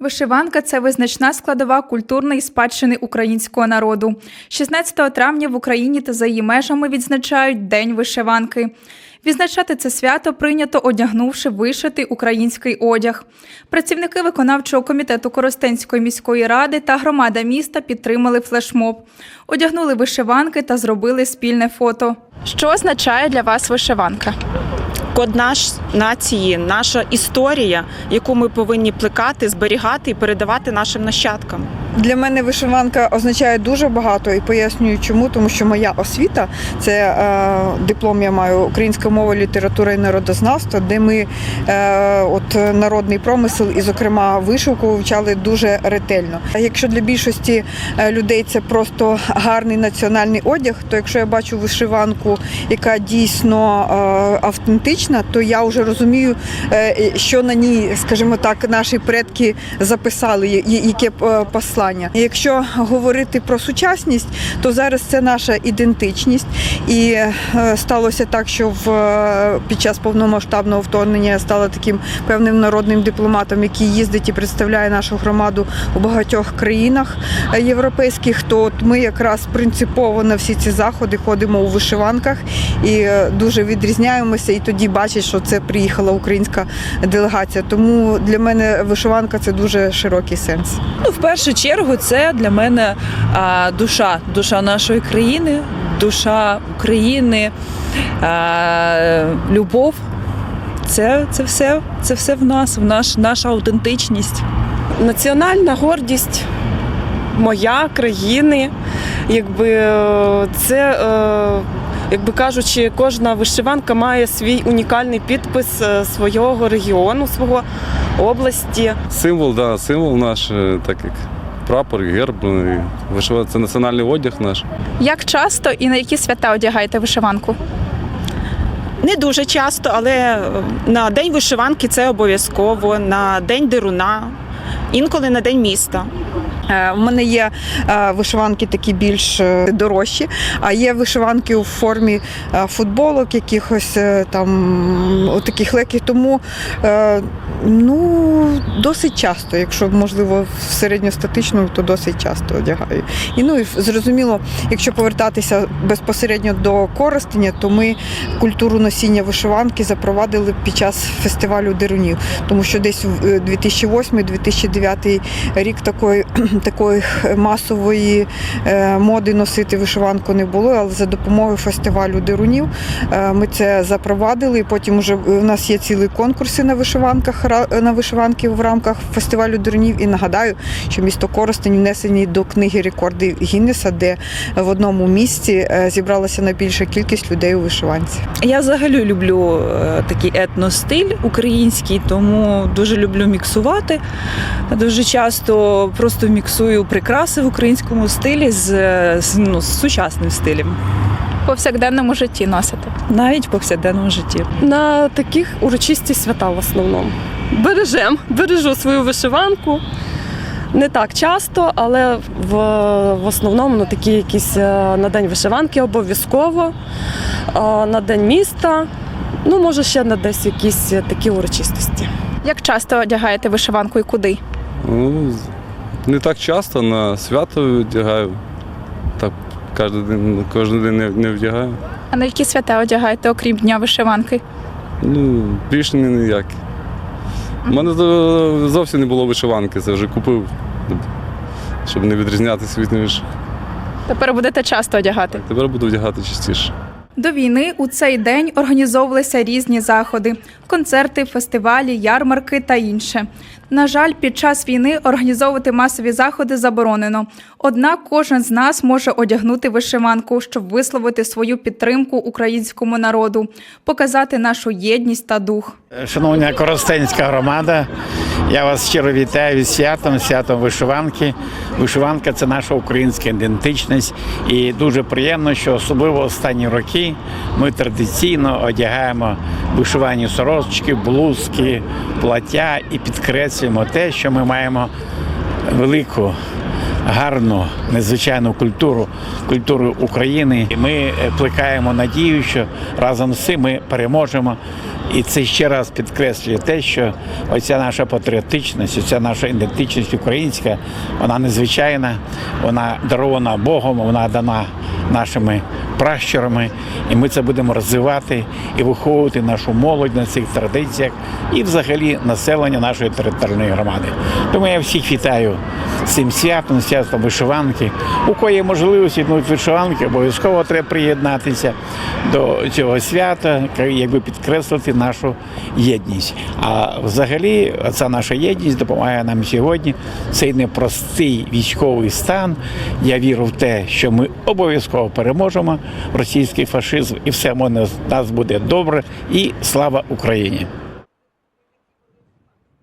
Вишиванка це визначна складова культурної спадщини українського народу. 16 травня в Україні та за її межами відзначають День вишиванки. Відзначати це свято прийнято одягнувши вишитий український одяг. Працівники виконавчого комітету Коростенської міської ради та громада міста підтримали флешмоб, одягнули вишиванки та зробили спільне фото. Що означає для вас вишиванка? Код наш нації, наша історія, яку ми повинні плекати, зберігати і передавати нашим нащадкам. Для мене вишиванка означає дуже багато і пояснюю, чому, тому що моя освіта це е, диплом. Я маю українська мова, література і народознавство, де ми е, от народний промисел і, зокрема, вишивку вивчали дуже ретельно. А Якщо для більшості е, людей це просто гарний національний одяг, то якщо я бачу вишиванку, яка дійсно е, автентична, то я вже розумію, е, що на ній, скажімо так, наші предки записали, яке е, послання. І Якщо говорити про сучасність, то зараз це наша ідентичність. І е, сталося так, що в е, під час повномасштабного вторгнення я стала таким певним народним дипломатом, який їздить і представляє нашу громаду у багатьох країнах е, європейських. То от ми якраз принципово на всі ці заходи ходимо у вишиванках і дуже відрізняємося. І тоді бачать, що це приїхала українська делегація. Тому для мене вишиванка це дуже широкий сенс. Ну, в першу чергу, це для мене а, душа, душа нашої країни, душа України, а, любов. Це, це все, це все в нас, в наш, наша аутентичність. національна гордість моя країни. Якби е, це, е, якби кажучи, кожна вишиванка має свій унікальний підпис е, свого регіону, свого області. Символ, да, символ наш, так як прапор, герб, ну, вишива- це національний одяг наш. Як часто і на які свята одягаєте вишиванку? Не дуже часто, але е, на день вишиванки це обов'язково, на день деруна, інколи на день міста. Е, У мене є е, вишиванки такі більш е, дорожчі, а є вишиванки у формі е, футболок, якихось е, там таких легких. Тому е, ну, досить часто, якщо можливо в середньостатичному, то досить часто одягаю. І ну і зрозуміло, якщо повертатися безпосередньо до користення, то ми культуру носіння вишиванки запровадили під час фестивалю дерунів, тому що десь в е, 2008-2009 рік такої такої масової е, моди носити вишиванку не було, але за допомогою фестивалю дерунів е, ми це запровадили. І потім вже у нас є цілі конкурси на вишиванках на вишиванки в рамках фестивалю дерунів. І нагадаю, що місто Коростень внесені до книги рекордів Гіннеса, де в одному місці е, зібралася найбільша кількість людей у вишиванці. Я взагалі люблю е, такий етностиль український, тому дуже люблю міксувати. Дуже часто просто міксую прикраси в українському стилі з, е, з, ну, з сучасним стилем, В повсякденному житті носите? навіть в повсякденному житті. На таких урочисті свята в основному. Бережем, бережу свою вишиванку. Не так часто, але в, в основному на такі якісь е, на день вишиванки обов'язково, на день міста. Ну, може, ще на десь якісь е, такі урочистості. Як часто одягаєте вишиванку і куди? Не так часто на свято одягаю. Так кожен день, кожен день не, не вдягаю. А на які свята одягаєте, окрім дня вишиванки? Ну, більше ні ніяк. У мене зовсім не було вишиванки, це вже купив, щоб не відрізнятися від ніж. Тепер будете часто одягати. Тепер буду вдягати частіше. До війни у цей день організовувалися різні заходи: концерти, фестивалі, ярмарки та інше. На жаль, під час війни організовувати масові заходи заборонено. Однак кожен з нас може одягнути вишиванку, щоб висловити свою підтримку українському народу, показати нашу єдність та дух. Шановна Коростенська громада, я вас щиро вітаю з святом, святом вишиванки. Вишиванка це наша українська ідентичність. І дуже приємно, що особливо останні роки ми традиційно одягаємо вишивані сорочки, блузки, плаття і підкреслюємо те, що ми маємо велику. Гарну незвичайну культуру, культуру України. І Ми е, плекаємо надію, що разом з цим ми переможемо І це ще раз підкреслює те, що оця наша патріотичність, оця наша ідентичність українська, вона незвичайна, вона дарована Богом, вона дана нашими пращурами, і ми це будемо розвивати і виховувати нашу молодь на цих традиціях і взагалі населення нашої територіальної громади. Тому я всіх вітаю цим святом, святом вишиванки. У кої є можливість віднути вишиванки, обов'язково треба приєднатися до цього свята, якби підкреслити нашу єдність. А взагалі, ця наша єдність допомагає нам сьогодні. Цей непростий військовий стан. Я вірю в те, що ми обов'язково переможемо російський фашизм, і все в нас буде добре. І слава Україні!